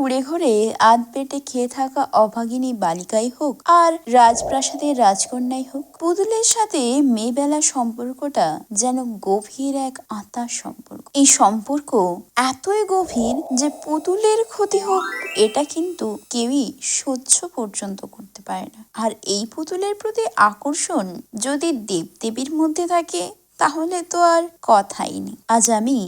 কুড়ে ঘরে আধ পেটে খেয়ে থাকা অভাগিনী বালিকাই হোক আর রাজপ্রাসাদের রাজকন্যাই হোক, পুতুলের সাথে মেয়েবেলা সম্পর্কটা যেন গভীর এক আত্মার সম্পর্ক। এই সম্পর্ক এতই গভীর যে পুতুলের ক্ষতি হোক, এটা কিন্তু কেউই সহ্য পর্যন্ত করতে পারে না। আর এই পুতুলের প্রতি আকর্ষণ যদি দেবদেবীর মধ্যে থাকে, তাহলে তো আর কথাই নেই। আজ আমি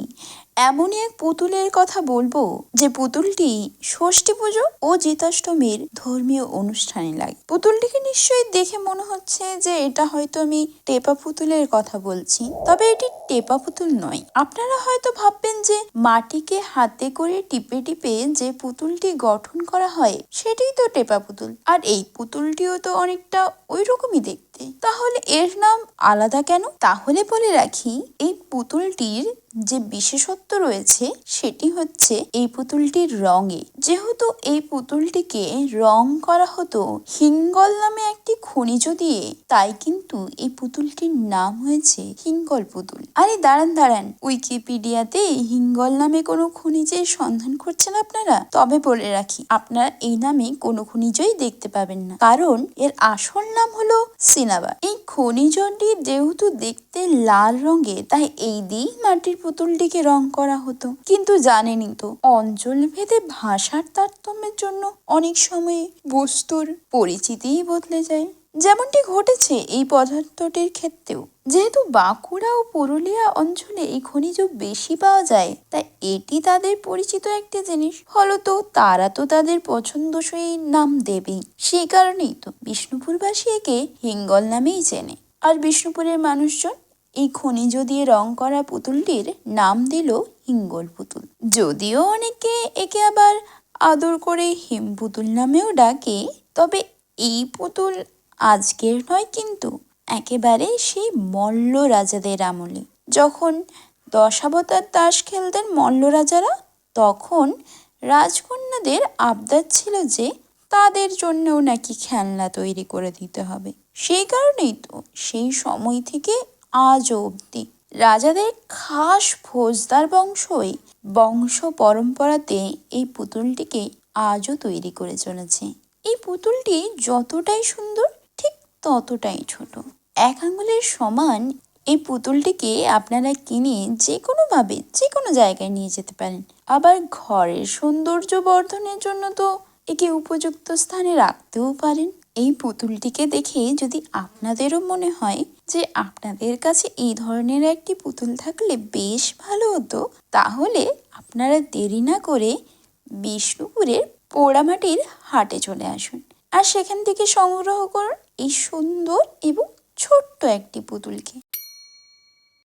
এমনই এক পুতুলের কথা বলব যে পুতুলটি ষষ্ঠী পুজো ও জিতাষ্টমীর ধর্মীয় অনুষ্ঠানে লাগে। পুতুলটিকে নিশ্চয়ই দেখে মনে হচ্ছে যে এটা হয়তো আমি টেপা পুতুলের কথা বলছি। তবে এটি টেপা পুতুল নয়। আপনারা হয়তো ভাববেন যে মাটিকে হাতে করে টিপে টিপে যে পুতুলটি গঠন করা হয়, সেটাই তো টেপা পুতুল। আর এই পুতুলটিও তো অনেকটা ওই রকমই দেখতে। তাহলে এর নাম আলাদা কেন? তাহলে বলে রাখি, এই পুতুলটির যে বিশেষত্ব রয়েছে সেটি হচ্ছে এই পুতুলটির রঙে। যেহেতু এই পুতুলটিকে রং করা হতো হিঙ্গল নামে একটি খনিজ দিয়ে তাই কিন্তু এই পুতুলটির নাম হয়েছে হিঙ্গল পুতুল। আরে দাঁড়ান দাঁড়ান। উইকিপিডিয়াতে হিঙ্গল নামে কোনো খনিজের সন্ধান করছেন আপনারা? তবে বলে রাখি, আপনারা এই নামে কোনো খনিজই দেখতে পাবেন না। কারণ এর আসল নাম হলো সিনাবা। এই খনিজটি যেহেতু দেখতে লাল রঙের তাই এই দিয়েই মাটির পুতুলটিকে রং করা হতো। কিন্তু জানেনই তো, অঞ্চল ভেদে ভাষার তারতম্যের জন্য অনেক সময় বস্তুর পরিচিতিই বদলে যায়। যেমনটি ঘটেছে এই পদার্থটির ক্ষেত্রেও। যেহেতু বাঁকুড়া ও পুরুলিয়া অঞ্চলে এই খনিজ বেশি পাওয়া যায়, তাই এটি তাদের পরিচিত একটি জিনিস। ফলত তারা তো তাদের পছন্দসই নাম দেবেই। সেই কারণেই তো বিষ্ণুপুরবাসী একে হিঙ্গল নামেই চেনে। আর বিষ্ণুপুরের মানুষজন এই খনিজ দিয়ে রং করা পুতুলটির নাম দিল হিঙ্গল পুতুল। যদিও অনেকে একে আবার আদর করে হিম পুতুল নামেও ডাকে, তবে এই পুতুল আজকের নয় কিন্তু, একেবারে সেই মল্ল রাজাদের আমলে। যখন দশাবতার তাস খেলতেন মল্ল রাজারা, তখন রাজকন্যাদের আবদার ছিল যে তাদের জন্যও নাকি খেলনা তৈরি করে দিতে হবে। সেই কারণেই তো সেই সময় থেকে আজও অবধি রাজাদের খাস ফৌজদার বংশই বংশ পরম্পরাতে এই পুতুলটিকে আজও তৈরি করে চলেছে। এই পুতুলটি যতটাই সুন্দর ততটাই ছোট। এক আঙুলের সমান এই পুতুলটিকে আপনারা কিনে যে কোনোভাবে যে কোনো জায়গায় নিয়ে যেতে পারেন। আবার ঘরের সৌন্দর্য বর্ধনের জন্য তো একে উপযুক্ত স্থানে রাখতেও পারেন। এই পুতুলটিকে দেখে যদি আপনাদেরও মনে হয় যে আপনাদের কাছে এই ধরনের একটি পুতুল থাকলে বেশ ভালো হতো, তাহলে আপনারা দেরি না করে বিষ্ণুপুরের পোড়ামাটির হাটে চলে আসুন। আর সেখান থেকে সংগ্রহ করুন এই সুন্দর এবং ছোট্ট একটি পুতুলকে।